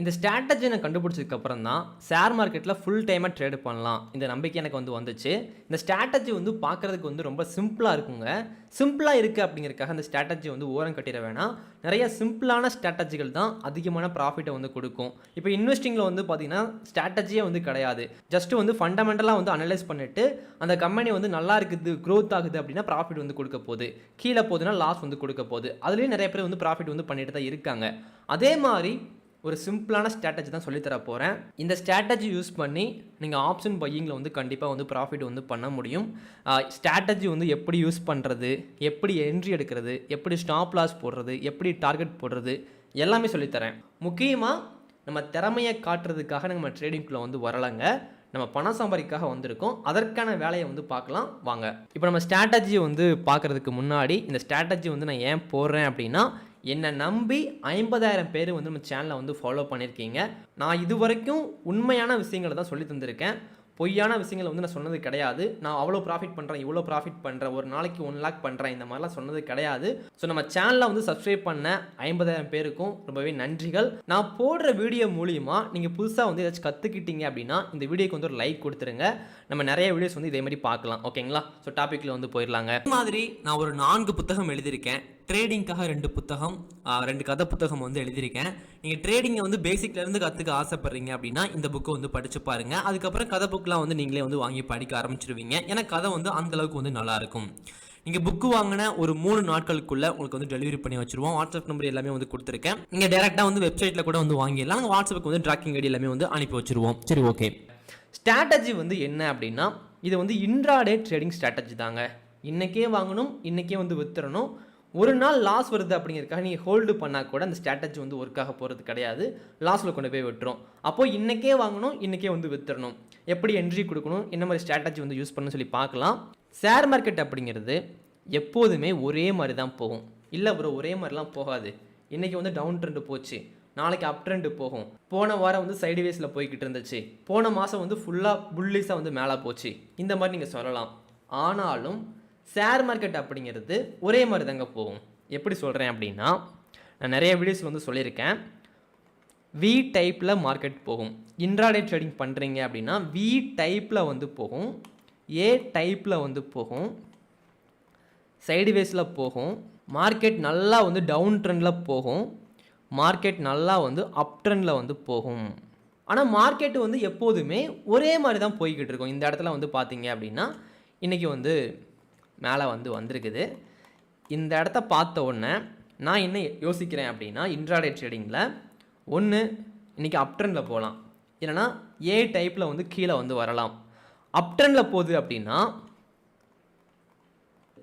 இந்த ஸ்ட்ராட்டஜி நான் கண்டுபிடிச்சதுக்கப்புறம் தான் ஷேர் மார்க்கெட்டில் ஃபுல் டைமாக ட்ரேடு பண்ணலாம். இந்த நம்பிக்கை எனக்கு வந்து வந்துச்சு. இந்த ஸ்ட்ராட்டஜி வந்து பார்க்குறதுக்கு வந்து ரொம்ப சிம்பிளாக இருக்குங்க. சிம்பிளாக இருக்குது அப்படிங்கிறதுக்காக அந்த ஸ்ட்ராட்டஜி வந்து ஓரம் கட்டிட வேணாம். நிறைய சிம்பிளான ஸ்ட்ராட்டஜிகள் தான் அதிகமான ப்ராஃபிட்டை வந்து கொடுக்கும். இப்போ இன்வெஸ்டிங்கில் வந்து பார்த்தீங்கன்னா ஸ்ட்ராட்டஜியே வந்து கிடையாது. ஜஸ்ட் வந்து ஃபண்டமெண்டலாக வந்து அனலைஸ் பண்ணிட்டு அந்த கம்பெனி வந்து நல்லா இருக்குது க்ரோத் ஆகுது அப்படின்னா ப்ராஃபிட் வந்து கொடுக்க போகுது. கீழே போகுதுன்னா லாஸ் வந்து கொடுக்க போகுது. அதுலேயும் நிறைய பேர் வந்து ப்ராஃபிட் வந்து பண்ணிட்டு தான் இருக்காங்க. அதே மாதிரி ஒரு சிம்பிளான ஸ்ட்ராட்டஜி தான் சொல்லித்தர போகிறேன் இந்த ஸ்ட்ராட்டஜி யூஸ் பண்ணி நீங்கள் ஆப்ஷன் பையிங்கில் வந்து கண்டிப்பாக வந்து ப்ராஃபிட் வந்து பண்ண முடியும். ஸ்ட்ராட்டஜி வந்து எப்படி யூஸ் பண்ணுறது எப்படி என்ட்ரி எடுக்கிறது எப்படி ஸ்டாப் லாஸ் போடுறது எப்படி டார்கெட் போடுறது எல்லாமே சொல்லித்தரேன் முக்கியமாக நம்ம திறமையை காட்டுறதுக்காக நம்ம ட்ரேடிங்குள்ளே வந்து வரலைங்க. நம்ம பணம் சம்பாதிக்காக வந்திருக்கோம். அதற்கான வேலையை வந்து பார்க்கலாம். வாங்க. இப்போ நம்ம ஸ்ட்ராட்டஜியை வந்து பார்க்குறதுக்கு முன்னாடி இந்த ஸ்ட்ராட்டஜி வந்து நான் ஏன் போடுறேன் அப்படின்னா என்னை நம்பி ஐம்பதாயிரம் பேர் வந்து நம்ம சேனலை வந்து ஃபாலோ பண்ணியிருக்கீங்க நான் இது வரைக்கும் உண்மையான விஷயங்களை தான் சொல்லி தந்திருக்கேன். பொய்யான விஷயங்களை வந்து நான் சொன்னது கிடையாது. நான் அவ்வளோ ப்ராஃபிட் பண்ணுறேன் இவ்வளோ ப்ராஃபிட் பண்ணுறேன் ஒரு நாளைக்கு ஒன் லேக் பண்ணுறேன் இந்த மாதிரிலாம் சொன்னது கிடையாது. ஸோ நம்ம சேனலை வந்து சப்ஸ்கிரைப் பண்ண ஐம்பதாயிரம் பேருக்கும் ரொம்பவே நன்றிகள். நான் போடுற வீடியோ மூலியமா நீங்கள் புதுசாக வந்து ஏதாச்சும் கற்றுக்கிட்டீங்க அப்படின்னா இந்த வீடியோக்கு வந்து ஒரு லைக் கொடுத்துருங்க. நம்ம நிறைய வீடியோஸ் வந்து இதே மாதிரி பார்க்கலாம். ஓகேங்களா ஸோ டாப்பிக்கில் வந்து போயிடலாங்க. இந்த மாதிரி நான் ஒரு நான்கு புத்தகம் எழுதியிருக்கேன். ட்ரேடிங்க்காக ரெண்டு புத்தகம் ரெண்டு கதை புத்தகம் வந்து எழுதியிருக்கேன். நீங்கள் ட்ரேடிங்கை வந்து பேசிக்லேருந்து கற்றுக்க ஆசைப்பட்றீங்க அப்படின்னா இந்த புக்கை வந்து படித்து பாருங்கள் அதுக்கப்புறம் கதை புக்கெலாம் வந்து நீங்களே வந்து வாங்கி படிக்க ஆரம்பிச்சிருவீங்க. ஏன்னா கதை வந்து அந்தளவுக்கு வந்து நல்லாயிருக்கும் நீங்கள் புக்கு வாங்கின ஒரு மூணு நாட்களுக்குள்ளே உங்களுக்கு வந்து டெலிவரி பண்ணி வச்சிருவோம். வாட்ஸ்அப் நம்பர் எல்லாமே வந்து கொடுத்துருக்கேன். நீங்கள் டேரெக்டாக வந்து வெப்சைட்டில் கூட வந்து வாங்கிடலாம். நாங்கள் வாட்ஸ்அப்புக்கு வந்து ட்ராக்கிங் ஐடி எல்லாமே வந்து அனுப்பி வச்சிருவோம். சரி ஓகே ஸ்ட்ராட்டஜி வந்து என்ன அப்படின்னா இது வந்து இன்ட்ராடே ட்ரேடிங் ஸ்ட்ராட்டஜி தாங்க. இன்றைக்கே வாங்கணும் இன்றைக்கே வந்து வித்துறணும். ஒரு நாள் லாஸ் வருது அப்படிங்கிறதுக்காக நீங்கள் ஹோல்டு பண்ணால் கூட அந்த ஸ்ட்ராட்டஜி வந்து ஒர்க் ஆக போகிறது கிடையாது. லாஸில் கொண்டு போய் விட்டுரும். அப்போது இன்றைக்கே வாங்கணும் இன்றைக்கே வந்து வித்துடணும் எப்படி என்ட்ரி கொடுக்கணும் என்ன மாதிரி ஸ்ட்ராட்டஜி வந்து யூஸ் பண்ணணும்னு சொல்லி பார்க்கலாம். ஷேர் மார்க்கெட் அப்படிங்கிறது எப்போதுமே ஒரே மாதிரி தான் போகும். இல்லை ப்ரோ ஒரே மாதிரிலாம் போகாது. இன்றைக்கி வந்து டவுன் ட்ரெண்டு போச்சு. நாளைக்கு அப் ட்ரெண்டு போகும். போன வாரம் வந்து சைடுவேஸில் போய்கிட்டு இருந்துச்சு. போன மாதம் வந்து ஃபுல்லாக புல்லிஸாக வந்து மேலே போச்சு. இந்த மாதிரி நீங்கள் சொல்லலாம். ஆனாலும் ஷேர் மார்க்கெட் அப்படிங்கிறது ஒரே மாதிரி தாங்க போகும். எப்படி சொல்கிறேன் அப்படின்னா நான் நிறைய வீடியோஸில் வந்து சொல்லியிருக்கேன். வி டைப்பில் மார்க்கெட் போகும். இன்ட்ராடே ட்ரேடிங் பண்ணுறீங்க அப்படின்னா வி டைப்பில் வந்து போகும். ஏ டைப்பில் வந்து போகும். சைடுவேஸில் போகும். மார்க்கெட் நல்லா வந்து டவுன் ட்ரெண்டில் போகும். மார்க்கெட் நல்லா வந்து அப் ட்ரெண்டில் வந்து போகும். ஆனால் மார்க்கெட் வந்து எப்போதுமே ஒரே மாதிரி தான் போய்கிட்டு இருக்கும். இந்த இடத்துல வந்து பார்த்தீங்க அப்படின்னா இன்றைக்கி வந்து மேலே வந்து வந்திருக்குது. இந்த இடத்த பார்த்த உடனே நான் என்ன யோசிக்கிறேன் அப்படின்னா இன்ட்ராடே ட்ரேடிங்கில் ஒன்று இன்றைக்கி அப்ட்ரெண்டில் போகலாம். இல்லைனா ஏ டைப்பில் வந்து கீழே வந்து வரலாம். அப்ட்ரெண்டில் போகுது அப்படின்னா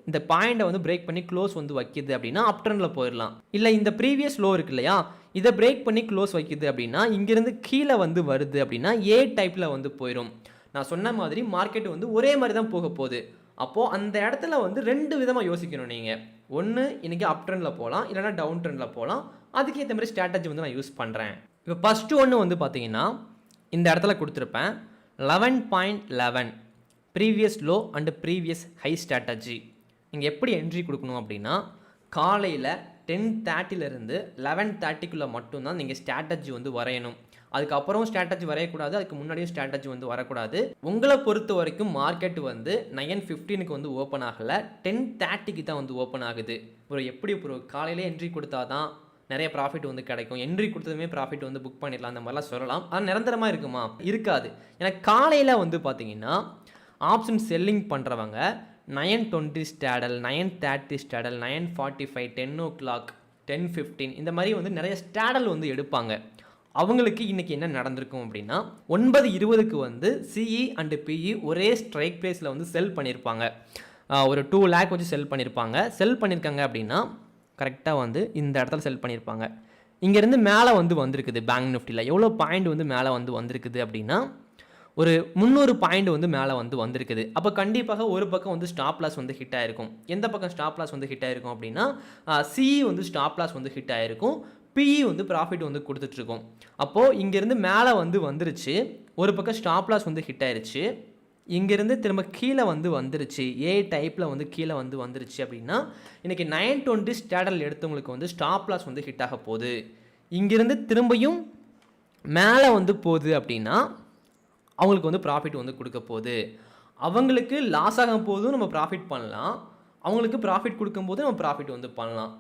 இந்த பாயிண்டை வந்து பிரேக் பண்ணி க்ளோஸ் வந்து வைக்குது அப்படின்னா அப் போயிடலாம். இல்லை இந்த ப்ரீவியஸ் லோ இருக்கு இல்லையா இதை பிரேக் பண்ணி க்ளோஸ் வைக்குது அப்படின்னா இங்கேருந்து கீழே வந்து வருது அப்படின்னா ஏ டைப்பில் வந்து போயிடும் நான் சொன்ன மாதிரி மார்க்கெட் வந்து ஒரே மாதிரி தான் போக போகுது. அப்போது அந்த இடத்துல வந்து ரெண்டு விதமாக யோசிக்கணும் நீங்கள் ஒன்று இன்றைக்கி அப் ட்ரெண்டில் போகலாம் இல்லைனா டவுன் ட்ரெண்டில் போகலாம் அதுக்கேற்ற மாதிரி ஸ்ட்ராட்டஜி வந்து நான் யூஸ் பண்ணுறேன் இப்போ ஃபஸ்ட்டு ஒன்று வந்து பார்த்தீங்கன்னா இந்த இடத்துல கொடுத்துருப்பேன் eleven point eleven previous low and previous high strategy நீங்கள் எப்படி என்ட்ரி கொடுக்கணும் அப்படின்னா காலையில் டென் தேர்ட்டிலேருந்து லெவன் தேர்ட்டிக்குள்ளே மட்டும்தான் நீங்கள் ஸ்ட்ராட்டஜி வந்து வரையணும். அதுக்கப்புறம் ஸ்ட்ராட்டஜி வரையக்கூடாது அதுக்கு முன்னாடியும் ஸ்ட்ராட்டஜி வந்து வரக்கூடாது. உங்களை பொறுத்த வரைக்கும் மார்க்கெட் வந்து நைன் ஃபிஃப்டீனுக்கு வந்து ஓப்பன் ஆகலை டென் தேர்ட்டிக்கு தான் வந்து ஓப்பன் ஆகுது. ஒரு எப்படி ஒரு காலையிலே என்ட்ரி கொடுத்தா தான் நிறைய ப்ராஃபிட் வந்து கிடைக்கும். என்ட்ரி கொடுத்ததுமே ப்ராஃபிட் வந்து புக் பண்ணிடலாம் அந்த மாதிரிலாம் சொல்லலாம். ஆனால் நிரந்தரமாக இருக்குமா? இருக்காது. ஏன்னா காலையில் வந்து பார்த்தீங்கன்னா ஆப்ஷன் செல்லிங் பண்ணுறவங்க nine twenty straddle nine thirty straddle nine forty five ten o'clock ten fifteen இந்த மாதிரி வந்து நிறைய ஸ்டாடல் வந்து எடுப்பாங்க. அவங்களுக்கு இன்றைக்கி என்ன நடந்திருக்கும் அப்படின்னா ஒன்பது இருபதுக்கு வந்து சிஇ அண்டு பிஇ ஒரே ஸ்ட்ரைக் ப்ரைஸில் வந்து செல் பண்ணியிருப்பாங்க ஒரு டூ லேக் வச்சு செல் பண்ணியிருப்பாங்க செல் பண்ணியிருக்காங்க அப்படின்னா கரெக்டாக வந்து இந்த இடத்துல செல் பண்ணியிருப்பாங்க இங்கேருந்து மேலே வந்து வந்திருக்குது பேங்க் நிஃப்டியில் எவ்வளோ பாயிண்ட் வந்து மேலே வந்து வந்திருக்குது அப்படின்னா ஒரு முந்நூறு பாயிண்ட் வந்து மேலே வந்து வந்திருக்குது. அப்போ கண்டிப்பாக ஒரு பக்கம் வந்து ஸ்டாப் லாஸ் வந்து ஹிட் ஆகிருக்கும் எந்த பக்கம் ஸ்டாப் லாஸ் வந்து ஹிட் ஆகிருக்கும் அப்படின்னா சிஇ வந்து ஸ்டாப் லாஸ் வந்து ஹிட் ஆகிருக்கும் பிஇ வந்து ப்ராஃபிட் வந்து கொடுத்துட்ருக்கோம். அப்போது இங்கேருந்து மேலே வந்து வந்துருச்சு. ஒரு பக்கம் ஸ்டாப் லாஸ் வந்து ஹிட் ஆயிருச்சு. இங்கேருந்து திரும்ப கீழே வந்து வந்துருச்சு. ஏ டைப்பில் வந்து கீழே வந்து வந்துருச்சு அப்படின்னா இன்றைக்கி நைன் டுவெண்ட்டி ஸ்டேடல் எடுத்தவங்களுக்கு வந்து ஸ்டாப் லாஸ் வந்து ஹிட் ஆக போகுது. இங்கேருந்து திரும்பியும் மேலே வந்து போகுது அப்படின்னா அவங்களுக்கு வந்து ப்ராஃபிட் வந்து கொடுக்க போகுது. அவங்களுக்கு லாஸ் ஆகும் போதும் நம்ம ப்ராஃபிட் பண்ணலாம். அவங்களுக்கு ப்ராஃபிட் கொடுக்கும்போது நம்ம ப்ராஃபிட் வந்து பண்ணலாம்.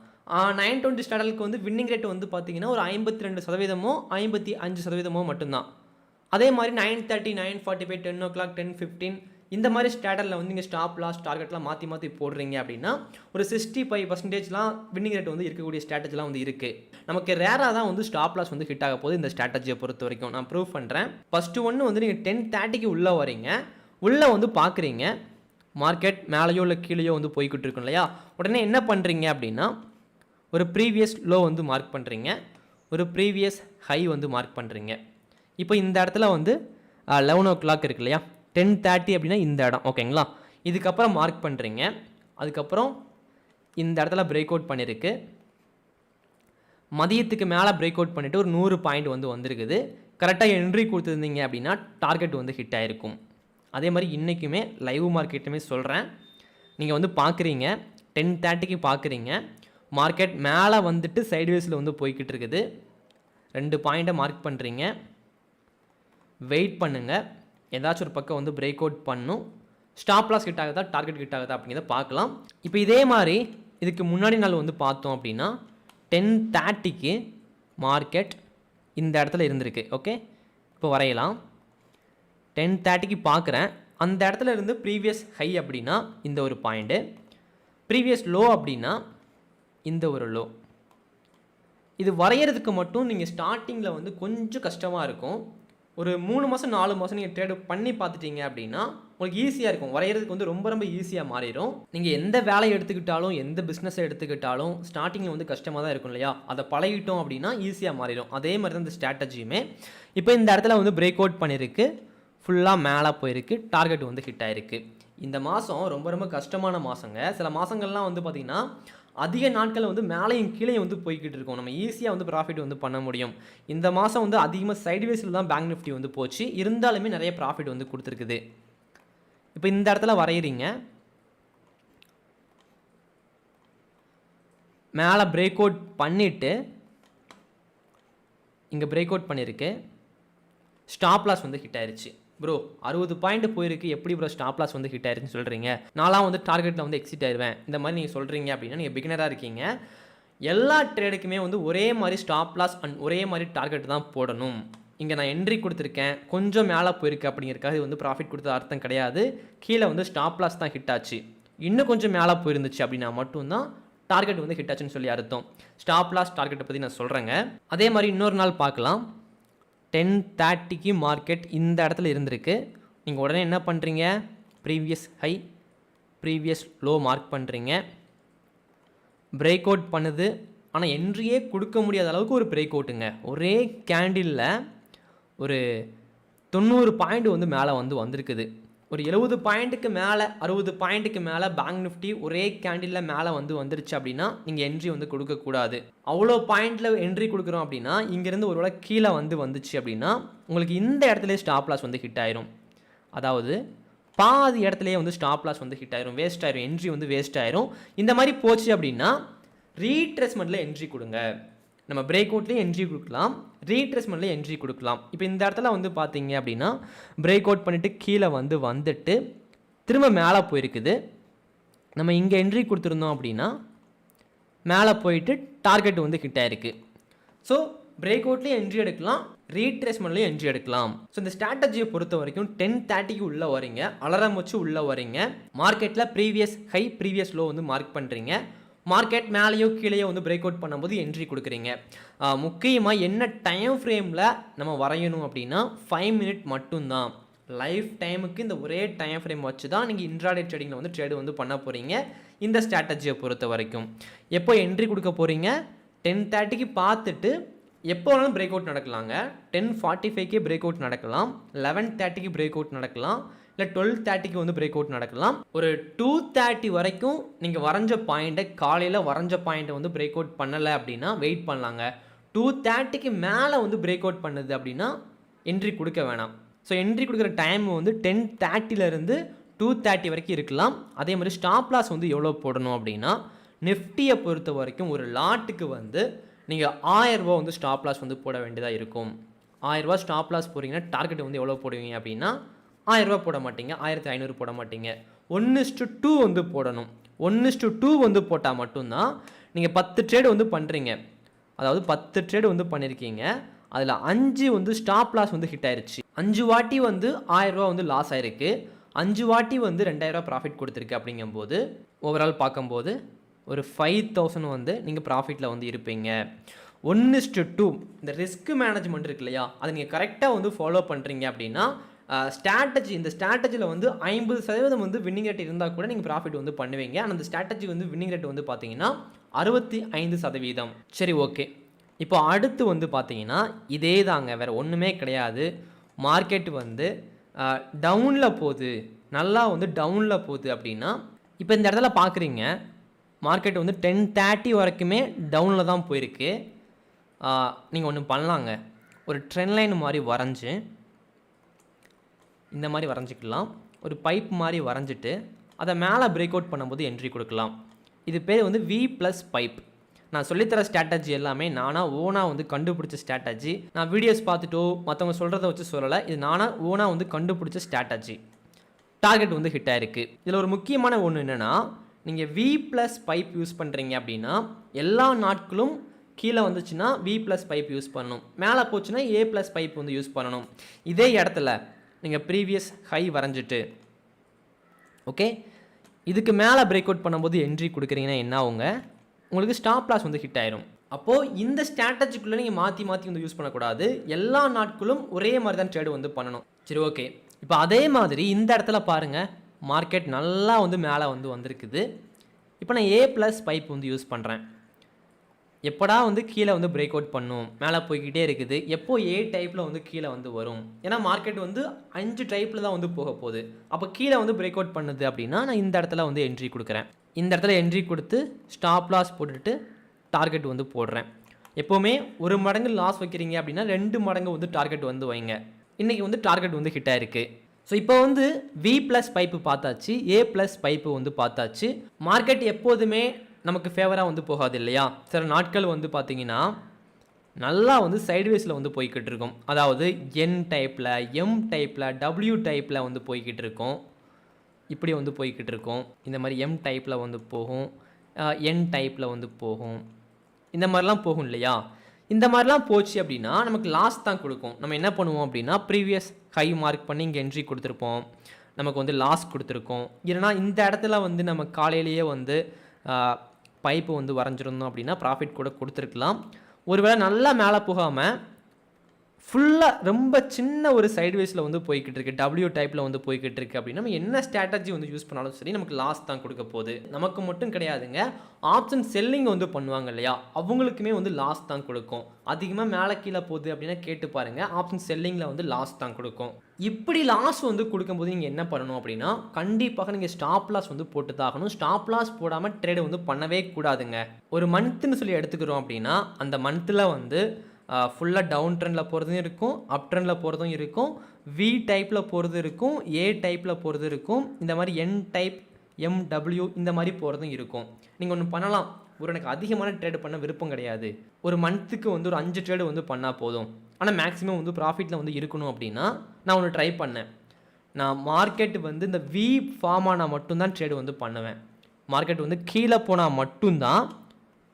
நைன் டுவெண்ட்டி ஸ்டாடலுக்கு வந்து வின்னிங் ரேட் வந்து பார்த்தீங்கன்னா ஒரு ஐம்பத்தி ரெண்டு சதவீதமோ ஐம்பத்தி அஞ்சு சதவீதமோ மட்டும்தான். அதே மாதிரி nine thirty nine forty five ten o'clock ten fifteen இந்த மாதிரி ஸ்டாடரில் வந்து நீங்கள் ஸ்டாப் லாஸ் டார்கெட்லாம் மாற்றி மாற்றி போடுறீங்க அப்படின்னா ஒரு சிக்ஸ்டி ஃபைவ் பர்சன்டேஜ்லாம் வின்னிங் ரேட் வந்து இருக்கக்கூடிய ஸ்ட்ராட்டஜிலாம் வந்து இருக்குது நமக்கு ரேராக தான் வந்து ஸ்டாப் லாஸ் வந்து ஹிட் ஆக போகுது இந்த ஸ்ட்ராட்டஜியை பொறுத்த வரைக்கும். நான் ப்ரூவ் பண்ணுறேன் ஃபஸ்ட்டு ஒன்று வந்து நீங்கள் டென் தேர்ட்டிக்கு உள்ளே வரீங்க உள்ளே வந்து பார்க்குறீங்க மார்க்கெட் மேலேயோ இல்லை கீழேயோ வந்து போய்கிட்டு இருக்கும் இல்லையா? உடனே என்ன பண்ணுறீங்க அப்படின்னா ஒரு ப்ரீவியஸ் லோ வந்து மார்க் பண்ணுறீங்க ஒரு ப்ரீவியஸ் ஹை வந்து மார்க் பண்ணுறீங்க இப்போ இந்த இடத்துல வந்து லெவன் ஓ கிளாக் இருக்கு இல்லையா? டென் தேர்ட்டி அப்படின்னா இந்த இடம் ஓகேங்களா? இதுக்கப்புறம் மார்க் பண்ணுறீங்க அதுக்கப்புறம் இந்த இடத்துல பிரேக் அவுட் பண்ணியிருக்கு மதியத்துக்கு மேலே பிரேக் அவுட் பண்ணிவிட்டு ஒரு நூறு பாயிண்ட் வந்து வந்திருக்குது. கரெக்டாக என்ட்ரி கொடுத்துருந்தீங்க அப்படின்னா டார்கெட் வந்து ஹிட் ஆகிருக்கும் அதே மாதிரி இன்றைக்குமே லைவ் மார்க்கெட்டுமே சொல்கிறேன் நீங்கள் வந்து பார்க்குறீங்க. டென் தேர்ட்டிக்கு பார்க்குறீங்க. மார்க்கெட் மேலே வந்துட்டு சைட்வேஸில் வந்து போய்கிட்டு இருக்குது ரெண்டு பாயிண்ட்டை மார்க் பண்ணுறீங்க வெயிட் பண்ணுங்கள் ஏதாச்சும் ஒரு பக்கம் வந்து பிரேக் அவுட் பண்ணும். ஸ்டாப் லாஸ் கிட்ட ஆகுதா டார்கெட் கிட்ட ஆகுதா அப்படிங்கிறத பார்க்கலாம். இப்போ இதே மாதிரி இதுக்கு முன்னாடி நாள் வந்து பார்த்தோம் அப்படின்னா டென் தேர்ட்டிக்கு மார்க்கெட் இந்த இடத்துல இருந்திருக்கு. ஓகே இப்போ வரையலாம். டென் தேர்ட்டிக்கு பார்க்குறேன். அந்த இடத்துல இருந்து ப்ரீவியஸ் ஹை அப்படின்னா இந்த ஒரு பாயிண்ட்டு ப்ரீவியஸ் லோ அப்படின்னா இந்த ஒரு லோ இது வரைகிறதுக்கு மட்டும் நீங்கள் ஸ்டார்டிங்கில் வந்து கொஞ்சம் கஷ்டமாக இருக்கும். ஒரு மூணு மாதம் நாலு மாதம் நீங்கள் ட்ரேடு பண்ணி பார்த்துட்டீங்க அப்படின்னா உங்களுக்கு ஈஸியாக இருக்கும். வரைகிறதுக்கு வந்து ரொம்ப ரொம்ப ஈஸியாக மாறிடும். நீங்கள் எந்த வேலையை எடுத்துக்கிட்டாலும் எந்த பிஸ்னஸை எடுத்துக்கிட்டாலும் ஸ்டார்டிங்கில் வந்து கஷ்டமாக தான் இருக்கும் இல்லையா? அதை பழகிட்டோம் அப்படின்னா ஈஸியாக மாறிடும். அதே மாதிரி தான் இந்த ஸ்ட்ராட்டஜியுமே இப்போ இந்த இடத்துல வந்து பிரேக் அவுட் பண்ணியிருக்கு. ஃபுல்லாக மேலே போயிருக்கு. டார்கெட் வந்து ஹிட் ஆயிருக்கு. இந்த மாதம் ரொம்ப ரொம்ப கஷ்டமான மாதங்க சில மாதங்கள்லாம் வந்து பார்த்திங்கன்னா அதிக நாட்கள் வந்து மேலேயும் கீழே வந்து போய்கிட்டு இருக்கோம். நம்ம ஈஸியாக வந்து ப்ராஃபிட் வந்து பண்ண முடியும். இந்த மாதம் வந்து அதிகமாக சைட்வேஸில் தான் பேங்க் நிஃப்டி வந்து போச்சு. இருந்தாலுமே நிறைய ப்ராஃபிட் வந்து கொடுத்துருக்குது. இப்போ இந்த இடத்துல வரைகிறீங்க மேலே பிரேக் அவுட் பண்ணிவிட்டு இங்கே பிரேக் அவுட் பண்ணியிருக்கு. ஸ்டாப் லாஸ் வந்து ஹிட் ஆயிடுச்சு ப்ரோ அறுபது பாயிண்ட் போயிருக்கு. எப்படி ப்ரோ ஸ்டாப் லாஸ் வந்து ஹிட் ஆயிருக்குன்னு சொல்கிறீங்க நான்லாம் வந்து டார்கெட்டில் வந்து எக்ஸிட் ஆயிடுவேன் இந்த மாதிரி நீங்கள் சொல்கிறீங்க அப்படின்னா நீங்கள் பிகினராக இருக்கீங்க. எல்லா ட்ரேடுக்குமே வந்து ஒரே மாதிரி ஸ்டாப் லாஸ் அண்ட் ஒரே மாதிரி டார்கெட் தான் போடணும். இங்கே நான் என்ட்ரி கொடுத்துருக்கேன். கொஞ்சம் மேலே போயிருக்கு அப்படிங்கிறக்காக இது வந்து ப்ராஃபிட் கொடுத்த அர்த்தம் கிடையாது. கீழே வந்து ஸ்டாப் லாஸ் தான் ஹிட் ஆச்சு. இன்னும் கொஞ்சம் மேலே போயிருந்துச்சு அப்படின்னா மட்டும்தான் டார்கெட் வந்து ஹிட் ஆச்சுன்னு சொல்லி அர்த்தம். ஸ்டாப் லாஸ் டார்கெட்டை பற்றி நான் சொல்கிறேங்க அதே மாதிரி இன்னொரு நாள் பார்க்கலாம். டென் தேர்ட்டிக்கு மார்க்கெட் இந்த இடத்துல இருந்திருக்கு. நீங்கள் உடனே என்ன பண்ணுறீங்க previous high previous low mark பண்ணுறீங்க பிரேக் அவுட் பண்ணுது. ஆனால் என்ட்ரியே கொடுக்க முடியாத அளவுக்கு ஒரு பிரேக் அவுட்டுங்க ஒரே கேண்டிலில் ஒரு தொண்ணூறு பாயிண்ட் வந்து மேலே வந்து வந்திருக்குது. ஒரு எழுபது பாயிண்ட்டுக்கு மேலே அறுபது பாயிண்ட்டுக்கு மேலே பேங்க் நிஃப்டி ஒரே கேண்டிலில் மேலே வந்து வந்துருச்சு அப்படின்னா நீங்கள் என்ட்ரி வந்து கொடுக்கக்கூடாது அவ்வளோ பாயிண்டில் என்ட்ரி கொடுக்குறோம் அப்படின்னா இங்கேருந்து ஒரு வேளை கீழே வந்து வந்துச்சு அப்படின்னா உங்களுக்கு இந்த இடத்துல ஸ்டாப் லாஸ் வந்து ஹிட் ஆயிரும். அதாவது பாதி இடத்துலையே வந்து ஸ்டாப் லாஸ் வந்து ஹிட் ஆயிரும் வேஸ்ட் ஆயிரும் என்ட்ரி வந்து வேஸ்ட் ஆயிரும். இந்த மாதிரி போச்சு அப்படின்னா ரீட்ரெஸ்மெண்ட்டில் என்ட்ரி கொடுங்க. நம்ம பிரேக் அவுட்லேயும் என்ட்ரி கொடுக்கலாம். ரீட்ரெஸ்மெண்ட்லேயும் என்ட்ரி கொடுக்கலாம். இப்போ இந்த இடத்துல வந்து பார்த்தீங்க அப்படின்னா பிரேக் அவுட் பண்ணிவிட்டு கீழே வந்து வந்துட்டு திரும்ப மேலே போயிருக்குது. நம்ம இங்கே என்ட்ரி கொடுத்துருந்தோம் அப்படின்னா மேலே போயிட்டு டார்கெட் வந்து ஹிட் ஆயிருக்கு. ஸோ பிரேக் அவுட்லேயும் என்ட்ரி எடுக்கலாம் ரீட்ரேஸ்மெண்ட்லையும் என்ட்ரி எடுக்கலாம். ஸோ இந்த ஸ்ட்ராட்டஜியை பொறுத்த வரைக்கும் டென் தேர்ட்டிக்கு உள்ளே வரீங்க அலரம் வச்சு உள்ளே வரீங்க. மார்க்கெட்டில் ப்ரீவியஸ் ஹை ப்ரீவியஸ் லோ வந்து மார்க் பண்ணுறீங்க மார்க்கெட் மேலேயோ கீழேயோ வந்து பிரேக் அவுட் பண்ணும்போது என்ட்ரி கொடுக்குறீங்க. முக்கியமாக என்ன டைம் ஃப்ரேமில் நம்ம வரையணும் அப்படின்னா ஃபைவ் மினிட் மட்டும்தான். லைஃப் டைமுக்கு இந்த ஒரே டைம் ஃப்ரேம் வச்சு தான் நீங்கள் இன்ட்ராடே ட்ரேடிங்கில் வந்து ட்ரேடு வந்து பண்ண போகிறீங்க இந்த ஸ்ட்ராட்டஜியை பொறுத்த வரைக்கும். எப்போ என்ட்ரி கொடுக்க போகிறீங்க டென் தேர்ட்டிக்கு பார்த்துட்டு எப்போ வேணாலும் பிரேக் அவுட் நடக்கலாங்க. டென் ஃபார்ட்டி ஃபைவ்க்கே பிரேக் அவுட் நடக்கலாம். லெவன் தேர்ட்டிக்கு பிரேக் அவுட் நடக்கலாம். இல்லை டுவெல் தேர்ட்டிக்கு வந்து பிரேக் அவுட் நடக்கலாம். ஒரு டூ தேர்ட்டி வரைக்கும் நீங்கள் வரைஞ்ச பாயிண்ட்டை காலையில் வரைஞ்ச பாயிண்ட்டை வந்து பிரேக் அவுட் பண்ணலை அப்படின்னா வெயிட் பண்ணலாங்க. டூ தேர்ட்டிக்கு மேலே வந்து பிரேக் அவுட் பண்ணுது அப்படின்னா என்ட்ரி கொடுக்க வேணாம். ஸோ என்ட்ரி கொடுக்குற டைம் வந்து டென் தேர்ட்டிலேருந்து டூ தேர்ட்டி வரைக்கும் இருக்கலாம். அதே மாதிரி ஸ்டாப் லாஸ் வந்து எவ்வளோ போடணும் அப்படின்னா நிஃப்டியை பொறுத்த வரைக்கும் ஒரு லாட்டுக்கு வந்து நீங்கள் ஆயரரூபா வந்து ஸ்டாப் லாஸ் வந்து போட வேண்டியதாக இருக்கும். ஆயிரரூபா ஸ்டாப் லாஸ் போகிறீங்கன்னா டார்கெட் வந்து எவ்வளோ போடுவீங்க அப்படின்னா ஆயிரரூபா போட மாட்டீங்க ஆயிரத்தி ஐநூறு போட மாட்டீங்க. ஒன்று டூ வந்து போடணும். ஒன்று டூ வந்து போட்டால் மட்டும்தான் நீங்கள் பத்து ட்ரேடு வந்து பண்ணுறீங்க அதாவது பத்து ட்ரேடு வந்து பண்ணியிருக்கீங்க அதில் அஞ்சு வந்து ஸ்டாப் லாஸ் வந்து ஹிட் ஆயிருச்சு. அஞ்சு வாட்டி வந்து ஆயிரரூபா வந்து லாஸ் ஆயிருக்கு. அஞ்சு வாட்டி வந்து ரெண்டாயிரரூபா ப்ராஃபிட் கொடுத்துருக்கு அப்படிங்கும்போது ஓவரால் பார்க்கும்போது ஒரு ஃபைவ் தௌசண்ட் வந்து நீங்கள் ப்ராஃபிட்டில் வந்து இருப்பீங்க. ஒன்று டூ இந்த ரிஸ்க் மேனேஜ்மெண்ட் இருக்கு இல்லையா? அதை நீங்கள் கரெக்டாக வந்து ஃபாலோ பண்ணுறீங்க அப்படின்னா ஸ்ட்ராட்டஜி இந்த ஸ்ட்ராட்டஜியில் வந்து ஐம்பது சதவீதம் வந்து வின்னிங் ரேட் இருந்தால் கூட நீங்கள் ப்ராஃபிட் வந்து பண்ணுவீங்க. ஆனால் அந்த ஸ்ட்ராட்டஜி வந்து வின்னிங் ரேட் வந்து பார்த்தீங்கன்னா அறுபத்தி ஐந்து சதவீதம். சரி ஓகே இப்போ அடுத்து வந்து பார்த்தீங்கன்னா இதே தாங்க வேறு ஒன்றுமே கிடையாது. மார்க்கெட் வந்து டவுனில் போகுது. நல்லா வந்து டவுனில் போகுது அப்படின்னா இப்போ இந்த இடத்துல பார்க்குறீங்க மார்க்கெட் வந்து டென் தேர்ட்டி வரைக்குமே டவுனில் தான் போயிருக்கு. நீங்கள் ஒன்று பண்ணலாங்க. ஒரு ட்ரெண்ட் லைன் மாதிரி வரைஞ்சி இந்த மாதிரி வரைஞ்சிக்கலாம். ஒரு பைப் மாதிரி வரைஞ்சிட்டு அதை மேலே பிரேக் அவுட் பண்ணும்போது என்ட்ரி கொடுக்கலாம். இது பேர் வந்து வி ப்ளஸ் பைப் நான் சொல்லித்தர ஸ்ட்ராட்டஜி எல்லாமே நானாக ஓனாக வந்து கண்டுபிடிச்ச ஸ்ட்ராட்டஜி நான் வீடியோஸ் பார்த்துட்டோ மற்றவங்க சொல்கிறத வச்சு சொல்லலை. இது நானாக ஓனாக வந்து கண்டுபிடிச்ச ஸ்ட்ராட்டஜி டார்கெட் வந்து ஹிட் ஆயிருக்கு. இதில் ஒரு முக்கியமான ஒன்று என்னென்னா நீங்கள் வி ப்ளஸ் பைப் யூஸ் பண்ணுறீங்க அப்படின்னா எல்லா நாட்களும் கீழே வந்துச்சுன்னா வி ப்ளஸ் பைப் யூஸ் பண்ணணும். மேலே போச்சுன்னா ஏ ப்ளஸ் பைப் வந்து யூஸ் பண்ணணும். இதே இடத்துல நீங்கள் ப்ரீவியஸ் ஹை வரைஞ்சிட்டு ஓகே இதுக்கு மேலே பிரேக் அவுட் பண்ணும்போது என்ட்ரி கொடுக்குறீங்கன்னா என்ன ஆகுங்க? உங்களுக்கு ஸ்டாப் லாஸ் வந்து ஹிட் ஆயிரும். அப்போது இந்த ஸ்ட்ராட்டஜிக்குள்ளே நீங்கள் மாற்றி மாற்றி வந்து யூஸ் பண்ணக்கூடாது. எல்லா நாட்களும் ஒரே மாதிரி தான் ட்ரேடு வந்து பண்ணணும். சரி ஓகே இப்போ அதே மாதிரி இந்த இடத்துல பாருங்கள் மார்க்கெட் நல்லா வந்து மேலே வந்து வந்திருக்குது. இப்போ நான் ஏ ப்ளஸ் பைப் வந்து யூஸ் பண்ணுறேன் எப்படா வந்து கீழே வந்து பிரேக் அவுட் பண்ணும்? மேலே போய்கிட்டே இருக்குது. எப்போ ஏ டைப்பில் வந்து கீழே வந்து வரும்? ஏன்னா மார்க்கெட் வந்து அஞ்சு டைப்பில் தான் வந்து போக போகுது. அப்போ கீழே வந்து பிரேக் அவுட் பண்ணுது அப்படின்னா நான் இந்த இடத்துல வந்து என்ட்ரி கொடுக்குறேன். இந்த இடத்துல என்ட்ரி கொடுத்து ஸ்டாப் லாஸ் போட்டுட்டு டார்கெட் வந்து போடுறேன். எப்போவுமே ஒரு மடங்கு லாஸ் வைக்கிறீங்க அப்படின்னா ரெண்டு மடங்கு வந்து டார்கெட் வந்து வைங்க. இன்றைக்கி வந்து டார்கெட் வந்து ஹிட் ஆயிருக்கு. ஸோ இப்போ வந்து வி ப்ளஸ் பைப்பு பார்த்தாச்சு. ஏ ப்ளஸ் பைப்பு வந்து பார்த்தாச்சு. மார்க்கெட் எப்போதுமே நமக்கு ஃபேவராக வந்து போகாது இல்லையா? சில நாட்கள் வந்து பார்த்தீங்கன்னா நல்லா வந்து சைட்வேஸில் வந்து போய்கிட்டு இருக்கும். அதாவது என் டைப்பில் எம் டைப்பில் டபிள்யூ டைப்பில் வந்து போய்கிட்டு இருக்கும். இப்படி வந்து போய்கிட்டு இருக்கும். இந்த மாதிரி எம் டைப்பில் வந்து போகும். என் டைப்பில் வந்து போகும். இந்த மாதிரிலாம் போகும் இல்லையா? இந்த மாதிரிலாம் போச்சு அப்படின்னா நமக்கு லாஸ் தான் கொடுக்கும். நம்ம என்ன பண்ணுவோம் அப்படின்னா ப்ரீவியஸ் ஹை மார்க் பண்ணி இங்கே என்ட்ரி கொடுத்துருப்போம். நமக்கு வந்து லாஸ் கொடுத்துருக்கோம். ஏன்னா இந்த இடத்துல வந்து நம்ம காலையிலேயே வந்து பைப்பு வந்து வரைஞ்சிருந்தோம் அப்படின்னா ப்ராஃபிட் கூட கொடுத்துருக்கலாம். ஒருவேளை நல்லா மேலே போகாமல் ஃபுல்லாக ரொம்ப சின்ன ஒரு சைட்வேஸில் வந்து போய்கிட்டு இருக்கு. டபிள்யூ டைப்பில் வந்து போய்கிட்டு இருக்கு அப்படின்னா. நம்ம என்ன ஸ்ட்ராட்டஜி வந்து யூஸ் பண்ணாலும் சரி நமக்கு லாஸ் தான் கொடுக்க போகுது. நமக்கு மட்டும் கிடையாதுங்க. ஆப்ஷன் செல்லிங் வந்து பண்ணுவாங்க இல்லையா? அவங்களுக்குமே வந்து லாஸ் தான் கொடுக்கும். அதிகமாக மேலே கீழே போகுது அப்படின்னா கேட்டு பாருங்க. ஆப்ஷன் செல்லிங்கில் வந்து லாஸ் தான் கொடுக்கும். இப்படி லாஸ் வந்து கொடுக்கும்போது நீங்கள் என்ன பண்ணணும் அப்படின்னா கண்டிப்பாக நீங்கள் ஸ்டாப் லாஸ் வந்து போட்டு தாகணும் ஸ்டாப் லாஸ் போடாமல் ட்ரேடு வந்து பண்ணவே கூடாதுங்க. ஒரு மந்த்துன்னு சொல்லி எடுத்துக்கிறோம் அப்படின்னா அந்த மந்த்தில் வந்து ஃபுல்லாக டவுன் ட்ரெண்டில் போகிறதும் இருக்கும் அப் ட்ரெண்டில் போகிறதும் இருக்கும் வி டைப்பில் போகிறது இருக்கும் ஏ டைப்பில் போகிறது இருக்கும் இந்த மாதிரி என் டைப் எம்டபிள்யூ இந்த மாதிரி போகிறதும் இருக்கும். நீங்கள் ஒன்று பண்ணலாம். ஒரு எனக்கு அதிகமான ட்ரேடு பண்ண விருப்பம் கிடையாது. ஒரு மந்த்துக்கு வந்து ஒரு அஞ்சு ட்ரேடு வந்து பண்ணால் போதும். ஆனால் மேக்ஸிமம் வந்து ப்ராஃபிட்டில் வந்து இருக்கணும் அப்படின்னா நான் ஒன்று ட்ரை பண்ணேன். நான் மார்க்கெட் வந்து இந்த வி ஃபார்ம் ஆனால் மட்டும்தான் ட்ரேடு வந்து பண்ணுவேன். மார்க்கெட் வந்து கீழே போனால் மட்டும்தான்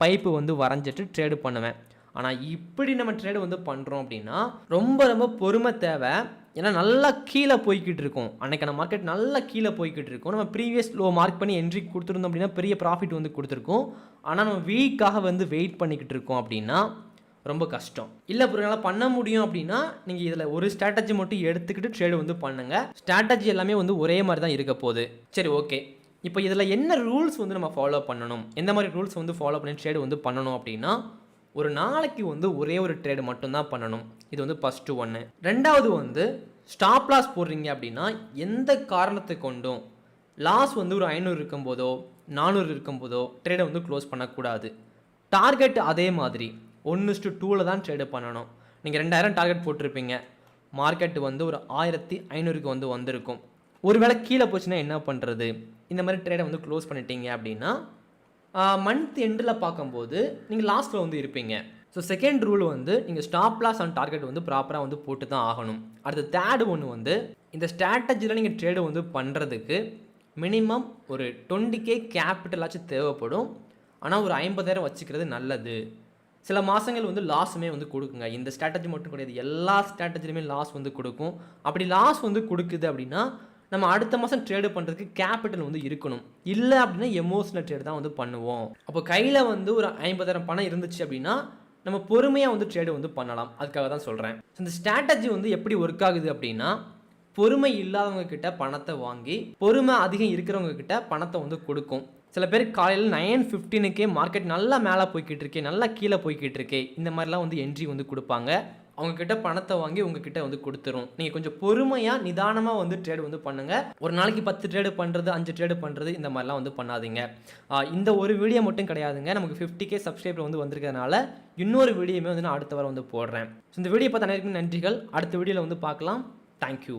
பைப்பு வந்து வரைஞ்சிட்டு ட்ரேடு பண்ணுவேன். ஆனால் இப்படி நம்ம ட்ரேடு வந்து பண்ணுறோம் அப்படின்னா ரொம்ப ரொம்ப பொறுமை தேவை. ஏன்னா நல்லா கீழே போய்கிட்டு இருக்கும். அன்றைக்கான மார்க்கெட் நல்லா கீழே போய்கிட்டு இருக்கும். நம்ம ப்ரீவியஸ் லோ மார்க் பண்ணி என்ட்ரி கொடுத்துருந்தோம் அப்படின்னா பெரிய ப்ராஃபிட் வந்து கொடுத்துருக்கோம். ஆனால் நம்ம வீக்காக வந்து வெயிட் பண்ணிக்கிட்டு இருக்கோம் அப்படின்னா ரொம்ப கஷ்டம். இல்லை புரியலாம் பண்ண முடியும் அப்படின்னா நீங்கள் இதில் ஒரு ஸ்ட்ராட்டஜி மட்டும் எடுத்துக்கிட்டு ட்ரேடு வந்து பண்ணுங்கள் ஸ்ட்ராட்டஜி எல்லாமே வந்து ஒரே மாதிரி தான் இருக்க போகுது. சரி ஓகே இப்போ இதில் என்ன ரூல்ஸ் வந்து நம்ம ஃபாலோ பண்ணணும்? எந்த மாதிரி ரூல்ஸ் வந்து ஃபாலோ பண்ணி ட்ரேடு வந்து பண்ணணும் அப்படின்னா ஒரு நாளைக்கு வந்து ஒரே ஒரு ட்ரேடு மட்டும்தான் பண்ணணும். இது வந்து ஃபஸ்ட்டு ஒன்று ரெண்டாவது வந்து ஸ்டாப் லாஸ் போடுறீங்க அப்படின்னா எந்த காரணத்தை கொண்டும் லாஸ் வந்து ஒரு ஐநூறு இருக்கும்போதோ நானூறு இருக்கும்போதோ ட்ரேடை வந்து க்ளோஸ் பண்ணக்கூடாது. டார்கெட் அதே மாதிரி. ஒன்று டு டூவில் தான் ட்ரேடு பண்ணணும். நீங்கள் ரெண்டாயிரம் டார்கெட் போட்டிருப்பீங்க. மார்க்கெட் வந்து ஒரு ஆயிரத்தி ஐநூறுக்கு வந்து வந்திருக்கும். ஒருவேளை கீழே போச்சுன்னா என்ன பண்ணுறது இந்த மாதிரி ட்ரேடை வந்து க்ளோஸ் பண்ணிட்டீங்க அப்படின்னா மந்த் எண்டில் பார்க்கும்போது நீங்கள் லாஸ்ட்டில் வந்து இருப்பீங்க. ஸோ செகண்ட் ரூல் வந்து நீங்கள் ஸ்டாப் லாஸ் அண்ட் டார்கெட் வந்து ப்ராப்பராக வந்து போட்டு தான் ஆகணும். அடுத்து தேர்டு ஒன்று வந்து இந்த ஸ்ட்ராட்டஜியில் நீங்கள் ட்ரேடு வந்து பண்ணுறதுக்கு மினிமம் ஒரு டுவெண்ட்டி கே கேபிட்டலாச்சும் தேவைப்படும். ஆனால் ஒரு ஐம்பதாயிரம் வச்சுக்கிறது நல்லது. சில மாதங்கள் வந்து லாஸுமே வந்து கொடுக்குங்க. இந்த ஸ்ட்ராட்டஜி மட்டும் கிடையாது. எல்லா ஸ்ட்ராட்டஜிலுமே லாஸ் வந்து கொடுக்கும். அப்படி லாஸ் வந்து கொடுக்குது அப்படின்னா நம்ம அடுத்த மாதம் ட்ரேடு பண்ணுறதுக்கு கேபிட்டல் வந்து இருக்கணும். இல்லை அப்படின்னா எமோஷனல் ட்ரேடு தான் வந்து பண்ணுவோம். அப்போ கையில் வந்து ஒரு ஐம்பதாயிரம் பணம் இருந்துச்சு அப்படின்னா நம்ம பொறுமையாக வந்து ட்ரேடு வந்து பண்ணலாம். அதுக்காக தான் சொல்கிறேன் இந்த ஸ்ட்ராட்டஜி வந்து எப்படி ஒர்க் ஆகுது அப்படின்னா பொறுமை இல்லாதவங்க கிட்ட பணத்தை வாங்கி பொறுமை அதிகம் இருக்கிறவங்க கிட்ட பணத்தை வந்து கொடுக்கும். சில பேர் காலையில் நைன் ஃபிஃப்டீனுக்கே மார்க்கெட் நல்லா மேலே போய்கிட்டு இருக்கே நல்லா கீழே போய்கிட்டு இருக்கே இந்த மாதிரிலாம் வந்து என்ட்ரி வந்து கொடுப்பாங்க. அவங்கக்கிட்ட பணத்தை வாங்கி உங்ககிட்ட வந்து கொடுத்துரும். நீங்கள் கொஞ்சம் பொறுமையாக நிதானமாக வந்து ட்ரேடு வந்து பண்ணுங்கள் ஒரு நாளைக்கு பத்து ட்ரேடு பண்ணுறது அஞ்சு ட்ரேடு பண்ணுறது இந்த மாதிரிலாம் வந்து பண்ணாதீங்க. இந்த ஒரு வீடியோ மட்டும் கிடையாதுங்க. நமக்கு ஃபிஃப்டி கே சப்ஸ்கிரைபர் வந்து வந்திருக்கிறதுனால இன்னொரு வீடியோமே வந்து நான் அடுத்த வாரம் வந்து போடுறேன். ஸோ இந்த வீடியோ பார்த்த அனைவருக்கும் நன்றிகள். அடுத்த வீடியோவில் வந்து பார்க்கலாம். தேங்க்யூ